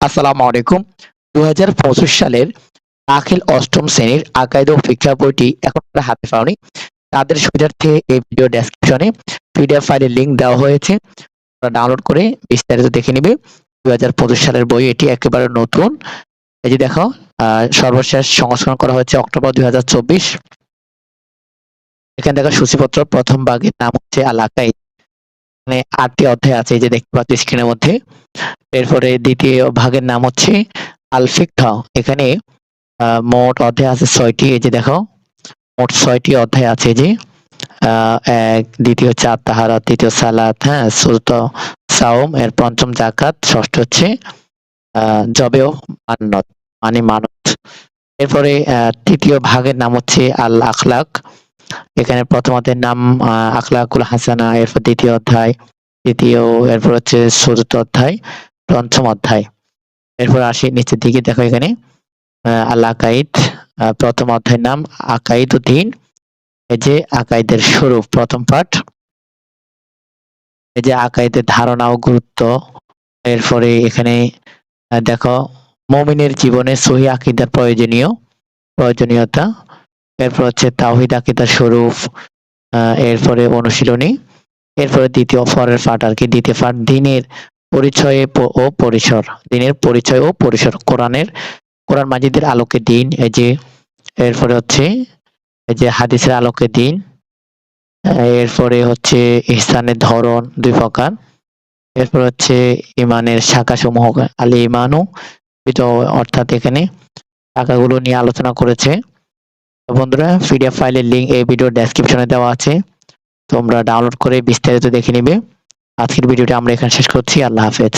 আসসালামু আলাইকুম। দুই হাজার পঁচিশ সালের দাখিল অষ্টম শ্রেণির আকাইদ ও বইটি এখন হাতে পাওনি। তাদের সুবিধার্থে এই ভিডিও ডেসক্রিপশনে পিডিএফ ফাইলের লিংক দেওয়া হয়েছে। আপনারা ডাউনলোড করে বিস্তারিত দেখে নিবে। দুই হাজার পঁচিশ সালের বই এটি একেবারে নতুন। এই যে দেখো সর্বশেষ সংস্করণ করা হয়েছে অক্টোবর দুই হাজার চব্বিশ। এখানে দেখো সূচিপত্র প্রথম ভাগের নাম হচ্ছে আল আকাইদ এখানে আটটি অধ্যায় আছে যে দেখতে পাচ্ছ স্ক্রিনের মধ্যে। এরপরে দ্বিতীয় ভাগের নাম হচ্ছে আল ফিকহা এখানে মোট অধ্যায় আছে ছয়টি, এই যে দেখো। মোট ছয়টি অধ্যায় আছে যে। এক, দ্বিতীয় হচ্ছে আত্মাহারাত তৃতীয় সালাত হ্যাঁ চতুর্থ এর পঞ্চম জাকাত ষষ্ঠ হচ্ছে জবেও মান্নত মানে মানত। এরপরে তৃতীয় ভাগের নাম হচ্ছে আল আখলাক এখানে প্রথম অধ্যায়ের নাম আখলাকুল হাসানা এরপর দ্বিতীয় অধ্যায় তৃতীয় এরপর হচ্ছে চতুর্থ অধ্যায় পঞ্চম অধ্যায়। এরপর আসি নিচের দিকে দেখো এখানে আহ, আল আকাইদ প্রথম অধ্যায়ের নাম আকাইদ উদ্দিন এই যে আকাইদের স্বরূপ প্রথম পাঠ। এই যে আকাইদের ধারণা ও গুরুত্ব। এরপরে এখানে দেখো মমিনের জীবনে সহি আকিদার প্রয়োজনীয় প্রয়োজনীয়তা। এরপর হচ্ছে তাওহিদ আকিদার স্বরূপ এরপরে অনুশীলনী, এরপরে দ্বিতীয় ফরের পাঠ আর কি, দ্বিতীয় পাঠ দিনের পরিচয় ও পরিসর, দিনের পরিচয় ও পরিসর, কোরআনের, কোরআন মাজিদের আলোকে দিন, এই যে, এরপরে হচ্ছে, এই যে হাদিসের আলোকে দিন, এরপরে হচ্ছে ইহসানের ধরন দুই প্রকার, এরপর হচ্ছে ইমানের শাখা সমূহ আল ইমানু অর্থাৎ এখানে শাখাগুলো নিয়ে আলোচনা করেছে। বন্ধুরা পিডিএফ ফাইলের লিঙ্ক এই ভিডিও ডেসক্রিপশনে দেওয়া আছে। তোমরা ডাউনলোড করে বিস্তারিত দেখে নিবে। আজকের ভিডিওটি আমরা এখানে শেষ করছি। আল্লাহ হাফেজ।